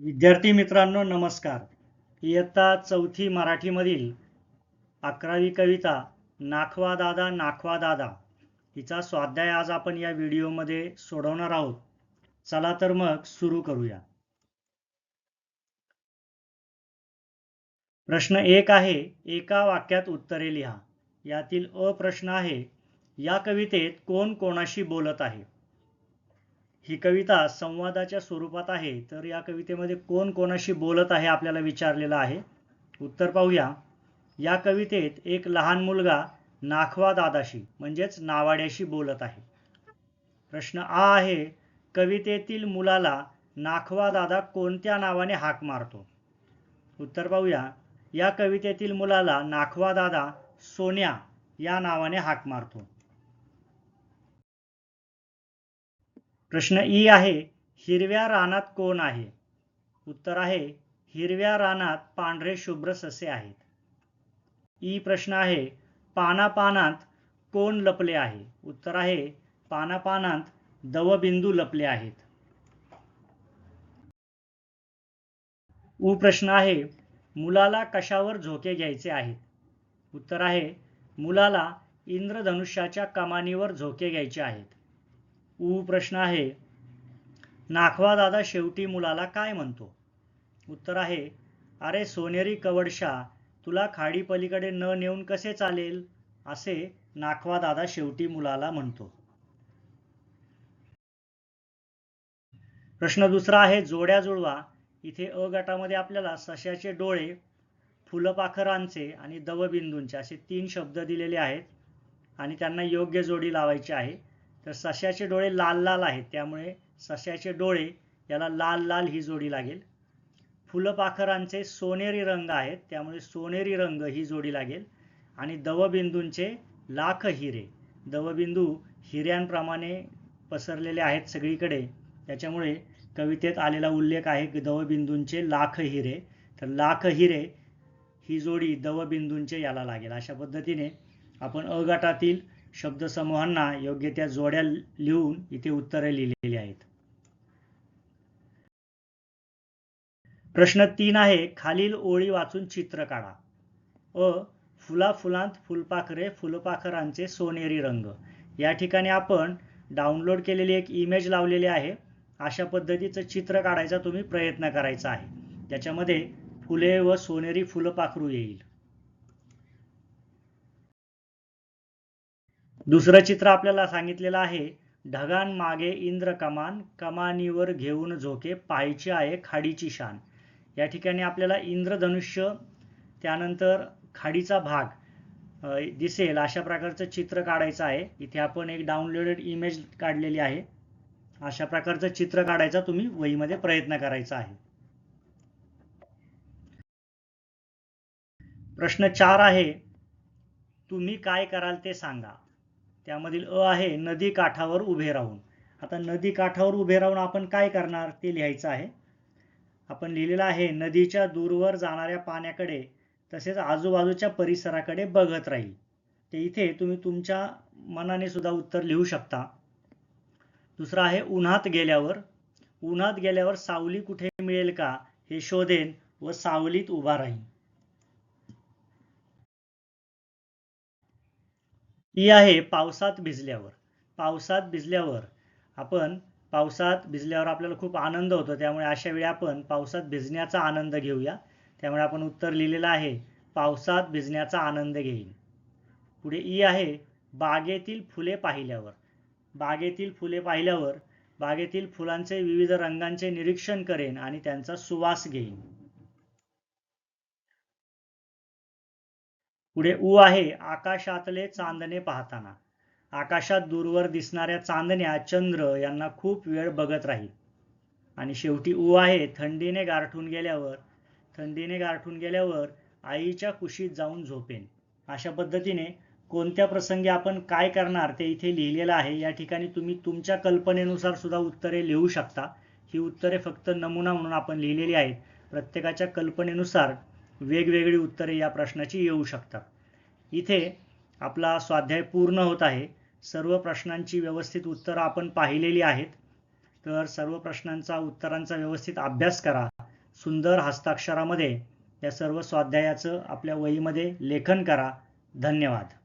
विद्यार्थी मित्रांनो नमस्कार. इयत्ता चौथी मराठीमधील अकरावी कविता नाखवा दादा नाखवा दादा हिचा स्वाध्याय आज आपण या व्हिडिओमध्ये सोडवणार आहोत. चला तर मग सुरू करूया. प्रश्न एक आहे एका वाक्यात उत्तरे लिहा. यातील अ प्रश्न आहे या कवितेत कोण कोणाशी बोलत आहे? ही कविता संवादाच्या स्वरूपात आहे तर या कवितेमध्ये कोण कोणाशी बोलत आहे आपल्याला विचारलेलं आहे? उत्तर पाहूया. या कवितेत एक लहान मुलगा नाखवा दादाशी म्हणजेच नावाड्याशी बोलत आहे. प्रश्न आ आहे कवितेतील मुलाला नाखवा दादा कोणत्या नावाने हाक मारतो? उत्तर पाहूया. या कवितेतील मुलाला नाखवा दादा सोन्या या नावाने हाक मारतो. प्रश्न ई आहे हिरव्या रानात कोण आहे? उत्तर आहे हिरव्या रानात पांढरे शुभ्र ससे आहेत. ई प्रश्न आहे पानापानात कोण लपले आहे? उत्तर आहे पानापानात दवबिंदू लपले आहेत. उ प्रश्न आहे मुलाला कशावर झोके घ्यायचे आहेत? उत्तर आहे मुलाला इंद्रधनुष्याच्या कमानीवर झोके घ्यायचे आहेत. उ प्रश्न आहे. नाखवा दादा शेवटी मुलाला काय म्हणतो? उत्तर आहे अरे सोनेरी कवडशा तुला खाडी पलीकडे न नेऊन कसे चालेल? असे नाखवा दादा शेवटी मुलाला म्हणतो. प्रश्न दुसरा आहे जोड्या जुळवा. इथे अ गटामध्ये आपल्याला सश्याचे डोळे फुलपाखरांचे आणि दवबिंदूंचे असे तीन शब्द दिलेले आहेत आणि त्यांना योग्य जोडी लावायची आहे. तर सश्याचे डोळे लाल लाल आहेत त्यामुळे सश्याचे डोळे याला लाल लाल ही जोडी लागेल. फुलपाखरांचे सोनेरी रंग आहेत त्यामुळे सोनेरी रंग ही जोडी लागेल. आणि दवबिंदूंचे लाख हिरे. दवबिंदू हिऱ्यांप्रमाणे पसरलेले आहेत सगळीकडे. त्याच्यामुळे कवितेत आलेला उल्लेख आहे की दवबिंदूंचे लाख हिरे. तर लाख हिरे ही जोडी दवबिंदूंचे याला लागेल. अशा पद्धतीने आपण अ गटातील शब्दसमूहांना योग्य त्या जोड्या लिहून इथे उत्तरे लिहिलेली आहेत. प्रश्न तीन आहे खालील ओळी वाचून चित्र काढा. अ फुला फुलांत फुलपाखरे फुलपाखरांचे सोनेरी रंग. या ठिकाणी आपण डाउनलोड केलेली एक इमेज लावलेली आहे. अशा पद्धतीचं चित्र काढायचा तुम्ही प्रयत्न करायचा आहे. त्याच्यामध्ये फुले व सोनेरी फुलपाखरू येईल. दुसरं चित्र आपल्याला सांगितलेलं आहे ढगान मागे इंद्र कमान कमानीवर घेऊन झोके पाहायची आहे खाडीची शान. या ठिकाणी आपल्याला इंद्रधनुष्य त्यानंतर खाडीचा भाग दिसेल अशा प्रकारचं चित्र काढायचं आहे. इथे आपण एक डाउनलोडेड इमेज काढलेली आहे. अशा प्रकारचं चित्र काढायचा तुम्ही वहीमध्ये प्रयत्न करायचा आहे. प्रश्न चार आहे तुम्ही काय कराल ते सांगा. त्यामधील अ आहे नदी काठावर उभे राहून. आता नदी काठावर उभे राहून आपण काय करणार ते लिहायचं आहे. आपण लिहिलेलं आहे नदीच्या दूरवर जाणाऱ्या पाण्याकडे तसेच आजूबाजूच्या परिसराकडे बघत राहील. ते इथे तुम्ही तुमच्या मनाने सुद्धा उत्तर लिहू शकता. दुसरं आहे उन्हात गेल्यावर. उन्हात गेल्यावर सावली कुठे मिळेल का हे शोधेन व सावलीत उभा राहील ही आहे पावसात भिजल्यावर. पावसात भिजल्यावर आपण पावसात भिजल्यावर आपल्याला खूप आनंद होतो. त्यामुळे अशा वेळी आपण पावसात भिजण्याचा आनंद घेऊया. त्यामुळे आपण उत्तर लिहिलेलं आहे पावसात भिजण्याचा आनंद घेईन. पुढे ई आहे बागेतील फुले पाहिल्यावर. बागेतील फुले पाहिल्यावर बागेतील फुलांचे विविध रंगांचे निरीक्षण करेन आणि त्यांचा सुवास घेईन. पुढे उ आहे आकाशातले चांदणे पाहताना. आकाशात दूरवर दिसणाऱ्या चांदण्या चंद्र यांना खूप वेळ बघत राहील. आणि शेवटी उ आहे थंडीने गारठून गेल्यावर थंडीने गारठून गेल्यावर आईच्या कुशीत जाऊन झोपेन. अशा पद्धतीने कोणत्या प्रसंगी आपण काय करणार ते इथे लिहिलेलं आहे. या ठिकाणी तुम्ही तुमच्या कल्पनेनुसार सुद्धा उत्तरे लिहू शकता. ही उत्तरे फक्त नमुना म्हणून आपण लिहिलेली आहेत. प्रत्येकाच्या कल्पनेनुसार वेगवेगळी उत्तरे या प्रश्नाची येऊ शकतात. इथे आपला स्वाध्याय पूर्ण होत आहे. सर्व प्रश्नांची व्यवस्थित उत्तरं आपण पाहिलेली आहेत. तर सर्व प्रश्नांचा उत्तरांचा व्यवस्थित अभ्यास करा. सुंदर हस्ताक्षरामध्ये या सर्व स्वाध्यायाचं आपल्या वहीमध्ये लेखन करा. धन्यवाद.